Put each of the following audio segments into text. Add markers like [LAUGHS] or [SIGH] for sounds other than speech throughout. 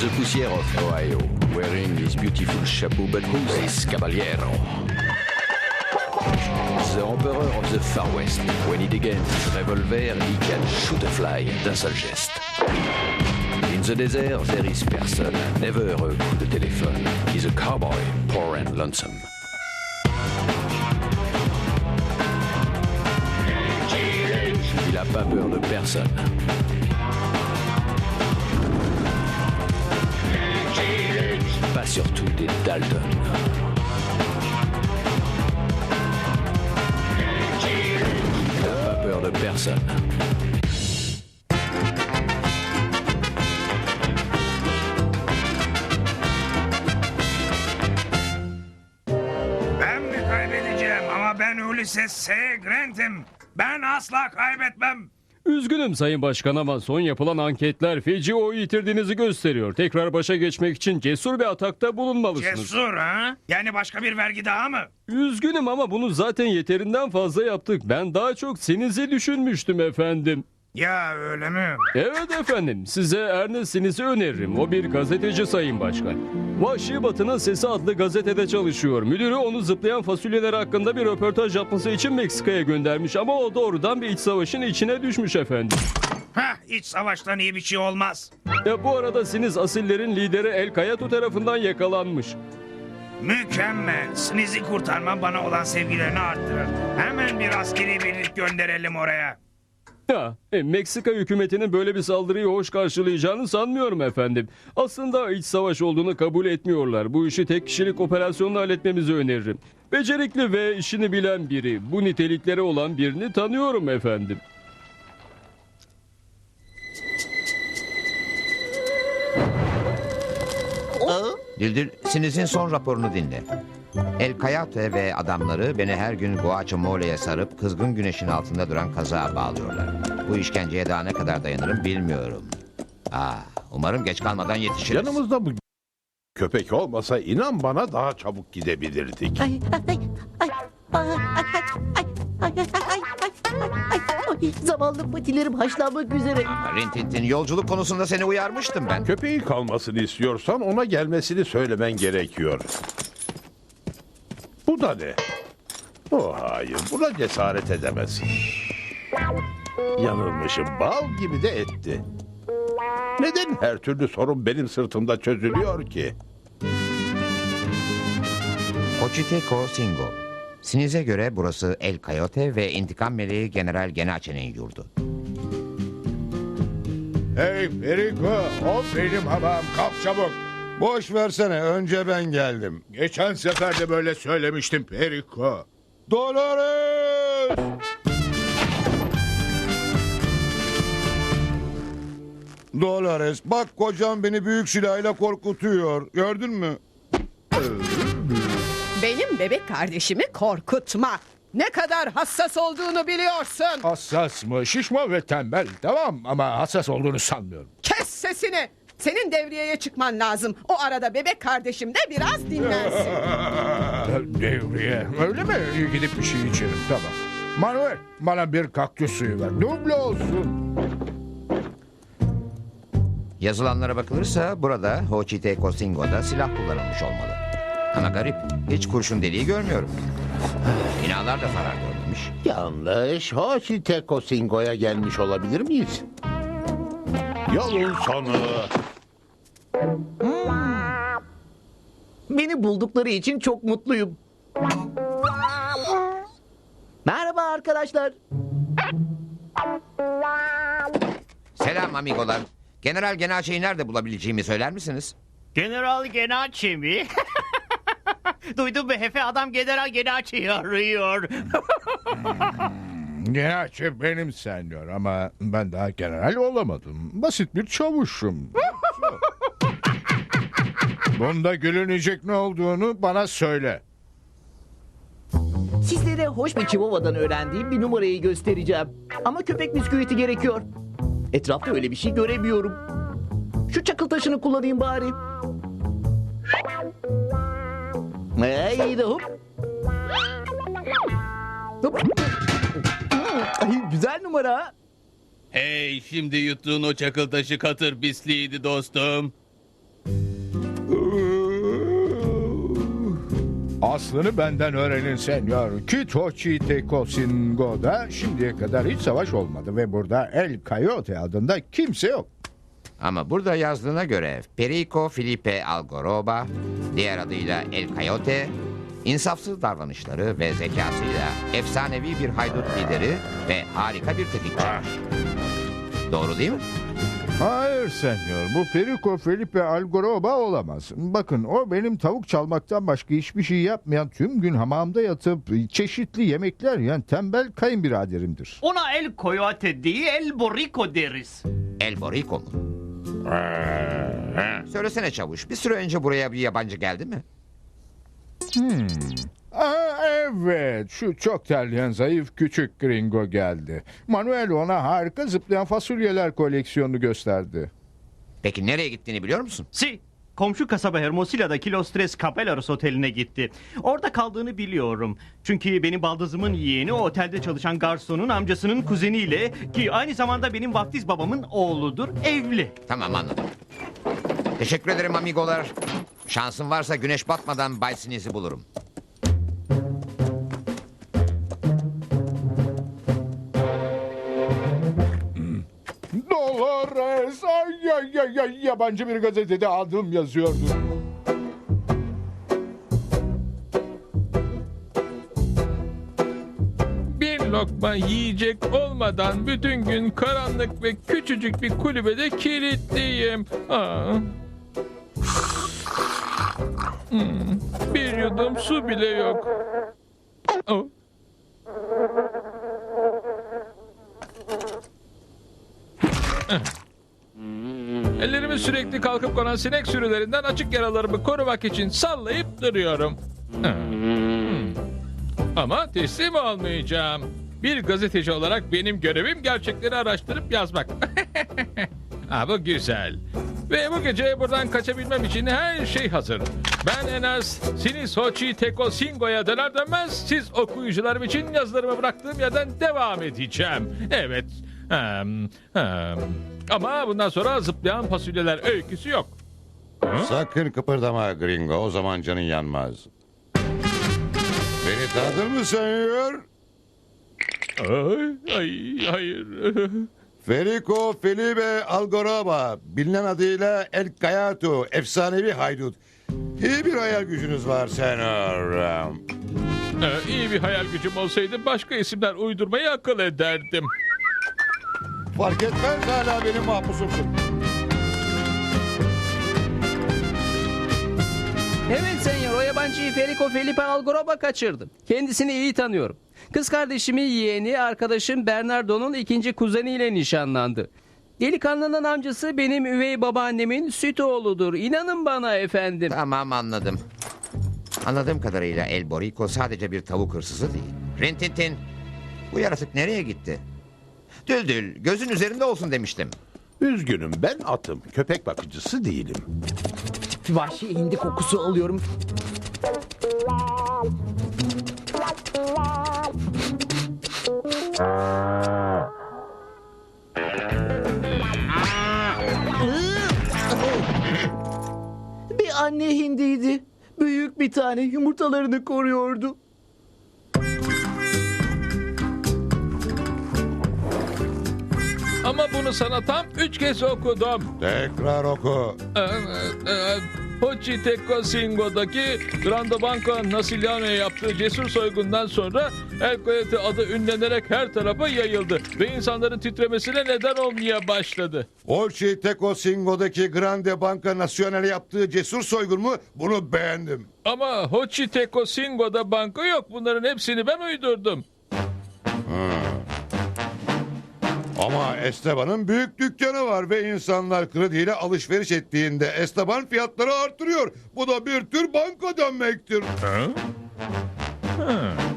the poussière of Ohio, wearing his beautiful chapeau, but who's this caballero? The emperor of the Far West. When he degains his revolver, he can shoot a fly d'un seul geste. In the desert, there is person, never a coup de téléphone. He's a cowboy, poor and lonesome. Il a pas peur de personne. Surtout des Dalton. A pas peur de personne. Ben mi kaybedeceğim ama ben Ulysses S. Grant'im. Ben asla kaybetmem. Üzgünüm Sayın Başkan ama son yapılan anketler feci oy yitirdiğinizi gösteriyor. Tekrar başa geçmek için cesur bir atakta bulunmalısınız. Cesur ha? Yani başka bir vergi daha mı? Üzgünüm ama bunu zaten yeterinden fazla yaptık. Ben daha çok senizi düşünmüştüm efendim. Ya öyle mi? Evet efendim, size Ernest Siniz'i öneririm. O bir gazeteci sayın başkan. Vahşi Batı'nın Sesi adlı gazetede çalışıyor. Müdürü onu zıplayan fasulyeler hakkında bir röportaj yapması için Meksika'ya göndermiş ama o doğrudan bir iç savaşın içine düşmüş efendim. Hah iç savaştan iyi bir şey olmaz. Ya bu arada Siniz asillerin lideri El Kayato tarafından yakalanmış. Mükemmel. Sniz'i kurtarman bana olan sevgilerini arttırır. Hemen bir askeri birlik gönderelim oraya. Ya, e, Meksika hükümetinin böyle bir saldırıyı hoş karşılayacağını sanmıyorum efendim. Aslında iç savaş olduğunu kabul etmiyorlar. Bu işi tek kişilik operasyonla halletmemizi öneririm. Becerikli ve işini bilen biri, bu nitelikleri olan birini tanıyorum efendim. Düldül, Siniz'in son raporunu dinle. El Kayate ve adamları beni her gün Guacamole'ye sarıp kızgın güneşin altında duran kazağa bağlıyorlar. Bu işkenceye daha ne kadar dayanırım bilmiyorum. Ah, umarım geç kalmadan yetişiriz. Yanımızda bu köpek olmasa inan bana daha çabuk gidebilirdik. Ay ay ay ay ay ay ay ay ay ay ay ay ay zavallı patilerim haşlanmak üzere. Rintintin yolculuk konusunda seni uyarmıştım ben. Köpeğin kalmasını istiyorsan ona gelmesini söylemen gerekiyor. Bu da ne? Oh hayır buna cesaret edemezsin. Yanılmışım bal gibi de etti. Neden her türlü sorun benim sırtımda çözülüyor ki? Ochiteko Singo. Siniz'e göre burası El Coyote ve intikam meleği General Genache'nin yurdu. Hey Perico, o benim halam. Kalk çabuk. Boş versene önce ben geldim. Geçen sefer de böyle söylemiştim Perico. Dolores! Dolores bak kocam beni büyük silahıyla korkutuyor. Gördün mü? Benim bebek kardeşimi korkutma. Ne kadar hassas olduğunu biliyorsun. Hassas mı? Şişman ve tembel. Tamam ama hassas olduğunu sanmıyorum. Kes sesini. Senin devriyeye çıkman lazım. O arada bebek kardeşim de biraz dinlensin. [LAUGHS] Devriye. Öyle mi? İyi gidip bir şey içerim. Tamam. Manuel bana bir kaktüs suyu ver. Duble olsun. Yazılanlara bakılırsa burada Ochiteko Singo'da silah kullanılmış olmalı. Ama garip, hiç kurşun deliği görmüyorum. Binalar da zarar görmemiş. Yanlış. Hoşiteko Singo'ya gelmiş olabilir miyiz? Yolun sonu. Beni buldukları için çok mutluyum. Merhaba arkadaşlar. Selam amigolar. General Genache'yi nerede bulabileceğimi söyler misiniz? General Genache mi? [LAUGHS] Duydun mu Hefe adam General Genache'yi arıyor. Genelçe benim senyor ama ben daha general olamadım. Basit bir çavuşum. [LAUGHS] Bunda gülünecek ne olduğunu bana söyle. Sizlere hoş bir Chihuahua'dan öğrendiğim bir numarayı göstereceğim. Ama köpek bisküviti gerekiyor. Etrafta öyle bir şey göremiyorum. Şu çakıl taşını kullanayım bari. Haydi hop. Hop. Ay, güzel numara. Hey şimdi yuttuğun o çakıl taşı katır bisliydi dostum. Aslını benden öğrenin senyor. Kitochi Tekosingo'da şimdiye kadar hiç savaş olmadı ve burada El Coyote adında kimse yok. Ama burada yazdığına göre Perico Felipe Algoroba, diğer adıyla El Coyote, insafsız davranışları ve zekasıyla efsanevi bir haydut lideri ve harika bir tetikçiymiş. Doğru değil mi? Hayır senyor bu Perico Felipe Algoroba olamaz. Bakın o benim tavuk çalmaktan başka hiçbir şey yapmayan tüm gün hamamda yatıp çeşitli yemekler yiyen tembel kayınbiraderimdir. Ona el coyote değil el borrico deriz. El Borico mu? Söylesene çavuş, bir süre önce buraya bir yabancı geldi mi? Aa, evet şu çok terleyen zayıf küçük gringo geldi. Manuel ona harika zıplayan fasulyeler koleksiyonunu gösterdi. Peki nereye gittiğini biliyor musun? Si. Komşu kasaba Hermosila'daki Los Tres Capellaros oteline gitti. Orada kaldığını biliyorum. Çünkü benim baldızımın yeğeni o otelde çalışan garsonun amcasının kuzeniyle ki aynı zamanda benim vaftiz babamın oğludur evli. Tamam anladım. Teşekkür ederim amigolar. Şansın varsa güneş batmadan Bay Siniz'i bulurum. Dolores ay, ay, ay, ay, yabancı bir gazetede adım yazıyordu. Bir lokma yiyecek olmadan bütün gün karanlık ve küçücük bir kulübede kilitliyim. Aa. Hmm, Bir yudum su bile yok. Oh. Eh. Ellerimi sürekli kalkıp konan sinek sürülerinden açık yaralarımı korumak için sallayıp duruyorum. Hmm. Ama teslim olmayacağım. Bir gazeteci olarak benim görevim gerçekleri araştırıp yazmak. [LAUGHS] ha, bu güzel. Ve bu gece buradan kaçabilmem için her şey hazır. Ben en az Sinis Hochi Teko Singo'ya döner dönmez siz okuyucularım için yazılarımı bıraktığım yerden devam edeceğim. Evet. Hmm, hmm. Ama bundan sonra zıplayan fasulyeler öyküsü yok. Sakın kıpırdama gringo o zaman canın yanmaz. Beni tanıdın mı senyor? Ay, ay, hayır. [LAUGHS] Federico Felipe Algoroba, bilinen adıyla El Cayato, efsanevi haydut. İyi bir hayal gücünüz var senyor. Ee, iyi bir hayal gücüm olsaydı başka isimler uydurmayı akıl ederdim. Fark etmez hala benim mahpusumsun. Evet senyor o yabancıyı Federico Felipe Algoroba kaçırdı. Kendisini iyi tanıyorum. Kız kardeşimin yeğeni arkadaşım Bernardo'nun ikinci kuzeniyle nişanlandı. Delikanlının amcası benim üvey babaannemin süt oğludur. İnanın bana efendim. Tamam anladım. Anladığım kadarıyla El Borico sadece bir tavuk hırsızı değil. Rintintin, bu yaratık nereye gitti? Düldül, gözün üzerinde olsun demiştim. Üzgünüm ben atım. Köpek bakıcısı değilim. Vahşi hindi kokusu alıyorum. Bir anne hindiydi. Büyük bir tane yumurtalarını koruyordu. Ama bunu sana tam üç kez okudum. Tekrar oku. Ee, e, Pochi Tecco Singo'daki Grande Banco Nasiliano'ya yaptığı cesur soygundan sonra El Coyote adı ünlenerek her tarafa yayıldı ve insanların titremesine neden olmaya başladı. Olçi Teko Singo'daki Grande Banka Nasyonel yaptığı cesur soygun mu? Bunu beğendim. Ama Hochi Tecco Singo'da banka yok. Bunların hepsini ben uydurdum. Ama Esteban'ın büyük dükkanı var ve insanlar krediyle alışveriş ettiğinde Esteban fiyatları artırıyor. Bu da bir tür banka dönmektir.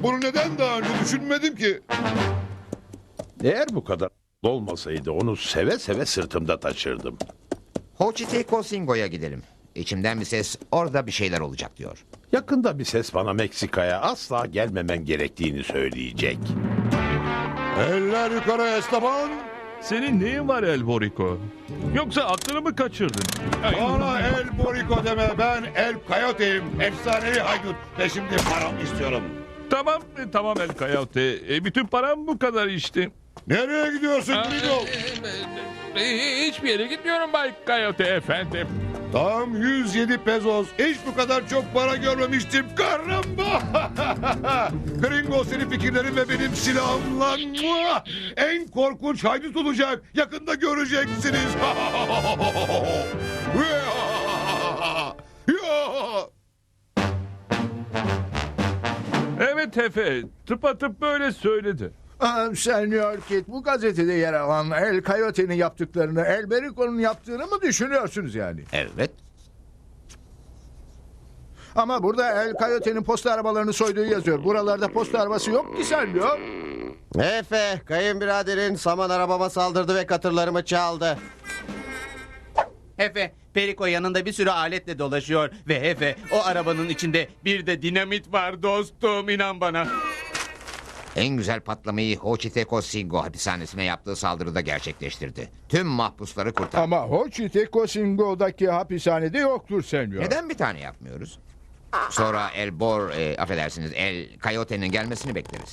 Bunu neden daha önce düşünmedim ki? Eğer bu kadar olmasaydı onu seve seve sırtımda taşırdım. Hochiteko Singo'ya gidelim. İçimden bir ses orada bir şeyler olacak diyor. Yakında bir ses bana Meksika'ya asla gelmemen gerektiğini söyleyecek. Eller yukarı Esteban. Senin neyin var El Boriko? Yoksa aklını mı kaçırdın? Bana El Boriko deme ben El Coyote'yim. Efsanevi haydut. Ve şimdi paramı istiyorum. Tamam, e, tamam El Coyote. E, bütün param bu kadar işte. Nereye gidiyorsun Aa, Gringo? e, e, Hiçbir yere gitmiyorum Bay Coyote efendim. Tam 107 pezos. Hiç bu kadar çok para görmemiştim. Karamba! [LAUGHS] Gringo senin fikirlerin ve benim silahımla en korkunç haydut olacak. Yakında göreceksiniz. [LAUGHS] Evet Efe, tıpatıp böyle söyledi. Aa, Senyor Kit bu gazetede yer alan El Coyote'nin yaptıklarını El Berico'nun yaptığını mı düşünüyorsunuz yani? Evet. Ama burada El Coyote'nin posta arabalarını soyduğu yazıyor. Buralarda posta arabası yok ki Senyor. Efe, kayınbiraderin saman arabama saldırdı ve katırlarımı çaldı. Hefe, Periko yanında bir sürü aletle dolaşıyor ve Hefe o arabanın içinde bir de dinamit var dostum inan bana. En güzel patlamayı Hochiteko Singo hapishanesine yaptığı saldırıda gerçekleştirdi. Tüm mahpusları kurtardı. Ama Hochiteko Singo'daki hapishanede yoktur Senyor. Neden bir tane yapmıyoruz? Sonra El Bor, e, affedersiniz El Coyote'nin gelmesini bekleriz.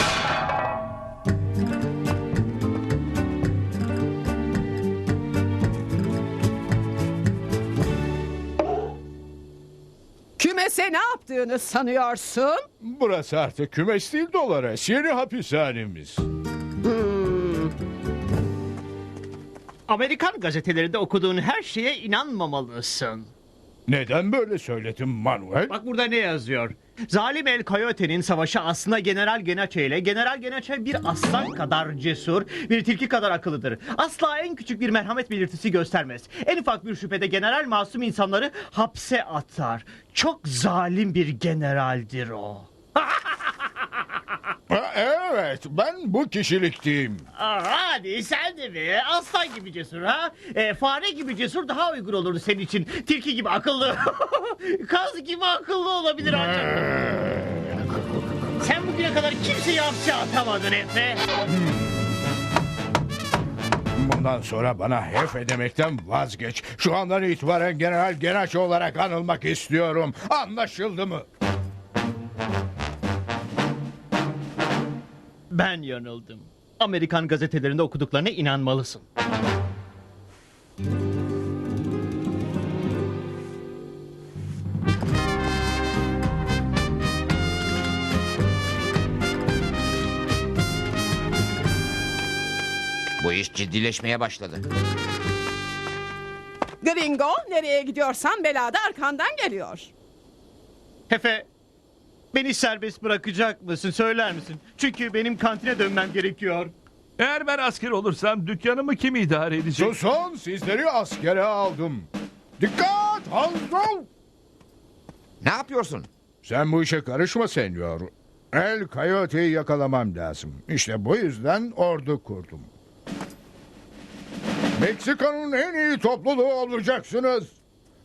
Kümese ne yaptığını sanıyorsun? Burası artık kümes değil Dolores. Yeni hapishanemiz. Amerikan gazetelerinde okuduğun her şeye inanmamalısın. Neden böyle söyledin Manuel? Bak burada ne yazıyor? Zalim El Coyote'nin savaşı aslında General Genache ile General Genache bir aslan kadar cesur, bir tilki kadar akıllıdır. Asla en küçük bir merhamet belirtisi göstermez. En ufak bir şüphede general masum insanları hapse atar. Çok zalim bir generaldir o. [LAUGHS] Ha, evet ben bu kişilikteyim. Aa, hadi sen de mi? Aslan gibi cesur ha? E, fare gibi cesur daha uygun olurdu senin için. Tilki gibi akıllı. [LAUGHS] Kaz gibi akıllı olabilir ancak. Sen bugüne kadar kimseyi hapse atamadın Efe. Bundan sonra bana hefe demekten vazgeç. Şu andan itibaren General Genaç olarak anılmak istiyorum. Anlaşıldı mı? Ben yanıldım. Amerikan gazetelerinde okuduklarına inanmalısın. Bu iş ciddileşmeye başladı. Gringo nereye gidiyorsan belada arkandan geliyor. Hefe, beni serbest bırakacak mısın söyler misin? Çünkü benim kantine dönmem gerekiyor. Eğer ben asker olursam dükkanımı kim idare edecek? Susun sizleri askere aldım. Dikkat Hanzol! Ne yapıyorsun? Sen bu işe karışma senyor. El Coyote'yi yakalamam lazım. İşte bu yüzden ordu kurdum. Meksika'nın en iyi topluluğu olacaksınız.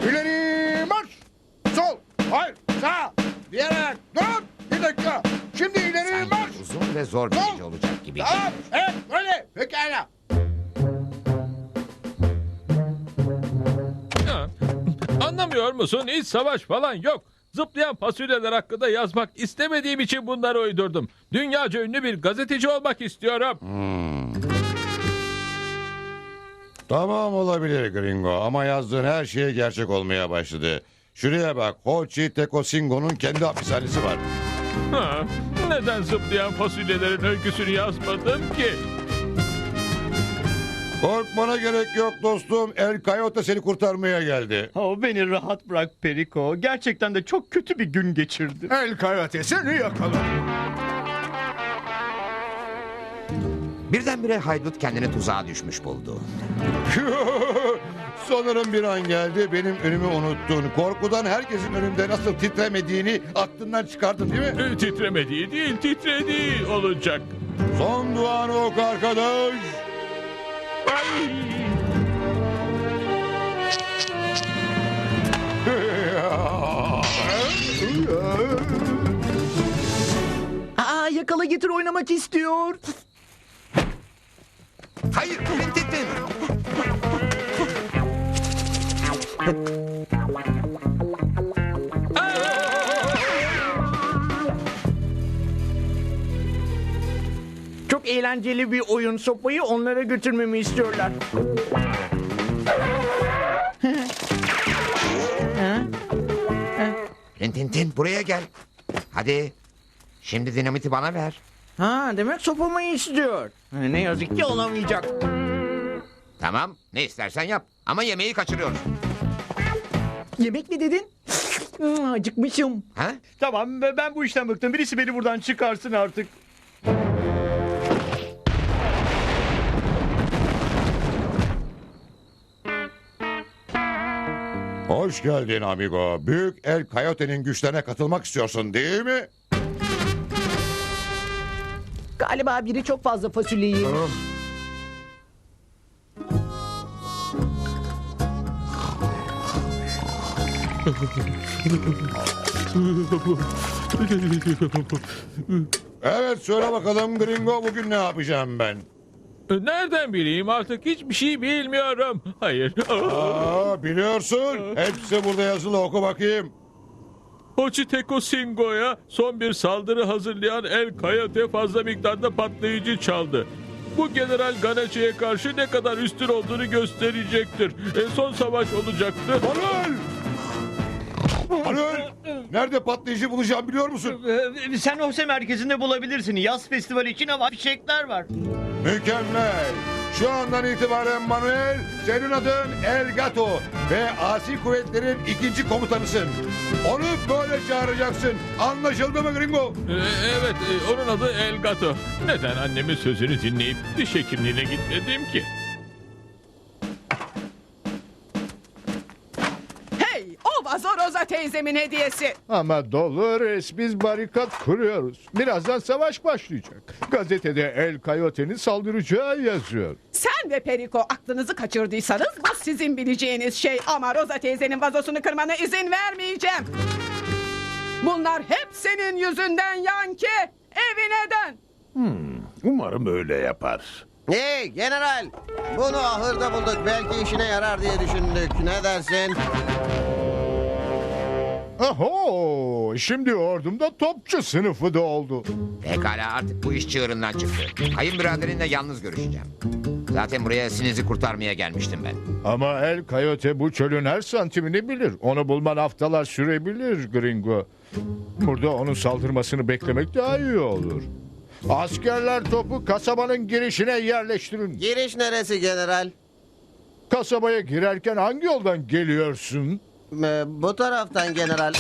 İleri marş! Sol! Hayır! Sağ! Diğer Dur! Bir dakika! Şimdi ileri marş! Uzun ve zor bir gece olacak gibi. Tamam! Evet böyle! Pekala! Ha, Anlamıyor musun? Hiç savaş falan yok. Zıplayan fasulyeler hakkında yazmak istemediğim için bunları uydurdum. Dünyaca ünlü bir gazeteci olmak istiyorum. Tamam olabilir Gringo ama yazdığın her şey gerçek olmaya başladı. Şuraya bak Hochi Teko Singo'nun kendi hapishanesi var. Ha, neden zıplayan fasulyelerin öyküsünü yazmadım ki? Korkmana gerek yok dostum. El Coyote seni kurtarmaya geldi. Oh, beni rahat bırak Periko. Gerçekten de çok kötü bir gün geçirdim. El Coyote seni yakaladım. Birdenbire haydut kendini tuzağa düşmüş buldu. [LAUGHS] Sanırım bir an geldi benim önümü unuttun. Korkudan herkesin önünde nasıl titremediğini aklından çıkardın değil mi? E, Titremediği değil, titrediği olacak. Son duanı oku arkadaş. Ay! Aa yakala getir oynamak istiyor. Hayır, Çok eğlenceli bir oyun. Sopayı onlara götürmemi istiyorlar. Rintintin buraya gel. Hadi. Şimdi dinamiti bana ver. Ha demek sopamı istiyor. Ne yazık ki olamayacak. Tamam ne istersen yap. Ama yemeği kaçırıyoruz. Yemek mi dedin? Hmm, Acıkmışım. Ha? Tamam ben ben bu işten bıktım. Birisi beni buradan çıkarsın artık. Hoş geldin amigo. Büyük El Coyote'nin güçlerine katılmak istiyorsun değil mi? Galiba biri çok fazla fasulye Evet söyle bakalım Gringo bugün ne yapacağım ben? Nereden bileyim artık hiçbir şey bilmiyorum. Hayır. Aa, biliyorsun. Hepsi burada yazılı oku bakayım. Hochiteko Singo'ya son bir saldırı hazırlayan El Coyote fazla miktarda patlayıcı çaldı. Bu General Ganache'ye karşı ne kadar üstün olduğunu gösterecektir. En son savaş olacaktı. Manuel! Manuel! Nerede patlayıcı bulacağım biliyor musun? Ee, Sen Hose merkezinde bulabilirsin. Yaz festivali için hava fişekler var. Mükemmel. Şu andan itibaren Manuel senin adın El Gato ve asi kuvvetlerin ikinci komutanısın. Onu böyle çağıracaksın. Anlaşıldı mı Gringo? Ee, evet, e, onun adı El Gato. Neden annemin sözünü dinleyip diş hekimliğine gitmedim ki? Teyzemin hediyesi. Ama Dolores biz barikat kuruyoruz. Birazdan savaş başlayacak. Gazetede El Coyote'nin saldıracağı yazıyor. Sen ve Periko aklınızı kaçırdıysanız bu sizin bileceğiniz şey ama Roza teyzenin vazosunu kırmana izin vermeyeceğim. Bunlar hep senin yüzünden Yanki. Evine dön. Umarım öyle yapar. Hey general. Bunu ahırda bulduk. Belki işine yarar diye düşündük. Ne dersin? Oho! Şimdi ordumda topçu sınıfı da oldu. Pekala artık bu iş çığırından çıktı. Kayınbiraderinle yalnız görüşeceğim. Zaten buraya sinizi kurtarmaya gelmiştim ben. Ama El Coyote bu çölün her santimini bilir. Onu bulman haftalar sürebilir Gringo. Burada onun saldırmasını beklemek daha iyi olur. Askerler topu kasabanın girişine yerleştirin. Giriş neresi general? Kasabaya girerken hangi yoldan geliyorsun? Ee, bu taraftan general.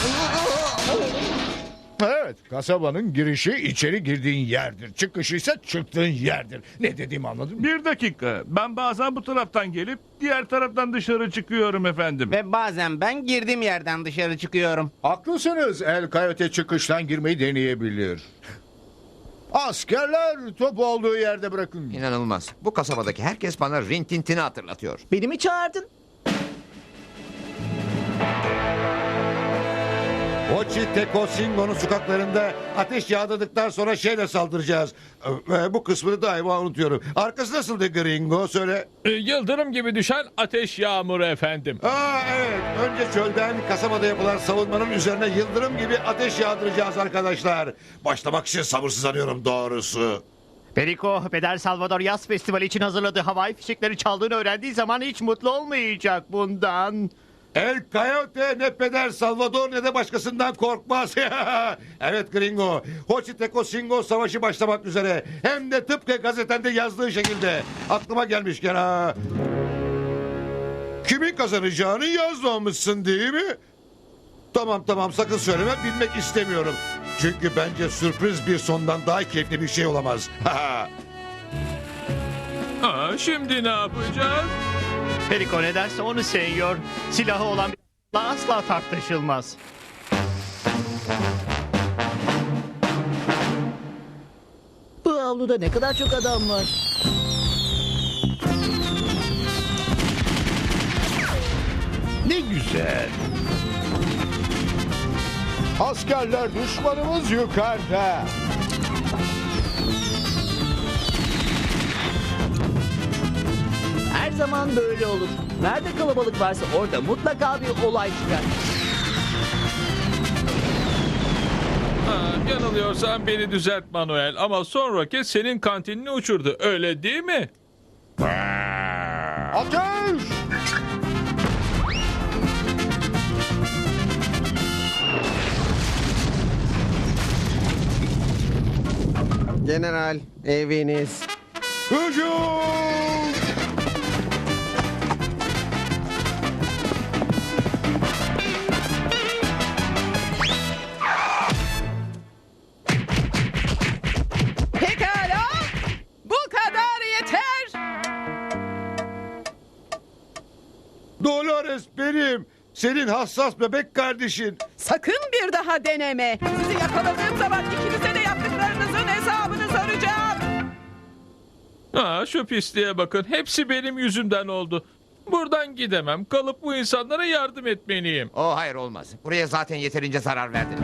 Evet, kasabanın girişi içeri girdiğin yerdir. Çıkışı ise çıktığın yerdir. Ne dediğimi anladın mı? Bir dakika. Ben bazen bu taraftan gelip diğer taraftan dışarı çıkıyorum efendim. Ve bazen ben girdiğim yerden dışarı çıkıyorum. Haklısınız. El Coyote çıkıştan girmeyi deneyebilir. Askerler topu olduğu yerde bırakın. İnanılmaz. Bu kasabadaki herkes bana Rintintin'i hatırlatıyor. Beni mi çağırdın? Hochiteko Singo'nun sokaklarında ateş yağdırdıktan sonra şeyle saldıracağız. Ee, bu kısmını daima unutuyorum. Arkası nasıldı Gringo söyle. Ee, Yıldırım gibi düşen ateş yağmuru efendim. Aa evet. Önce çölden kasabada yapılan savunmanın üzerine yıldırım gibi ateş yağdıracağız arkadaşlar. Başlamak için sabırsızlanıyorum doğrusu. Perico, Peder Salvador Yaz Festivali için hazırladığı havai fişekleri çaldığını öğrendiği zaman hiç mutlu olmayacak bundan. El Coyote ne peder Salvador ne de başkasından korkmaz. [LAUGHS] evet Gringo. Hochiteko Singo savaşı başlamak üzere. Hem de tıpkı gazetende yazdığı şekilde. Aklıma gelmişken ha. Kimin kazanacağını yazmamışsın değil mi? Tamam tamam sakın söyleme bilmek istemiyorum. Çünkü bence sürpriz bir sondan daha keyifli bir şey olamaz. [LAUGHS] Aa, şimdi ne yapacağız? Perico ne derse onu seviyor. Silahı olan bir asla tartışılmaz. Bu avluda ne kadar çok adam var. Ne güzel. Askerler düşmanımız yukarıda. Zaman böyle olur. Nerede kalabalık varsa orada mutlaka bir olay çıkar. Ha, yanılıyorsan beni düzelt Manuel ama son roket senin kantinini uçurdu öyle değil mi? Ateş! General, eviniz. Hücum! Senin hassas bebek kardeşin. Sakın bir daha deneme. Sizi yakaladığım zaman ikinize de yaptıklarınızın hesabını soracağım. Ha, şu pisliğe bakın hepsi benim yüzümden oldu. Buradan gidemem kalıp bu insanlara yardım etmeliyim. O hayır olmaz. Buraya zaten yeterince zarar verdin.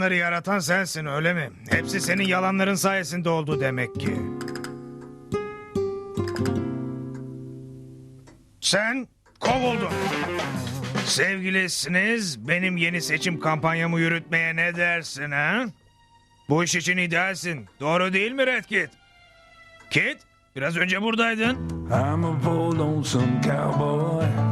Olanları yaratan sensin öyle mi? Hepsi senin yalanların sayesinde oldu demek ki. Sen kovuldun. Sevgilisiniz benim yeni seçim kampanyamı yürütmeye ne dersin ha? Bu iş için idealsin. Doğru değil mi Red Kit? Kit, biraz önce buradaydın. I'm a cowboy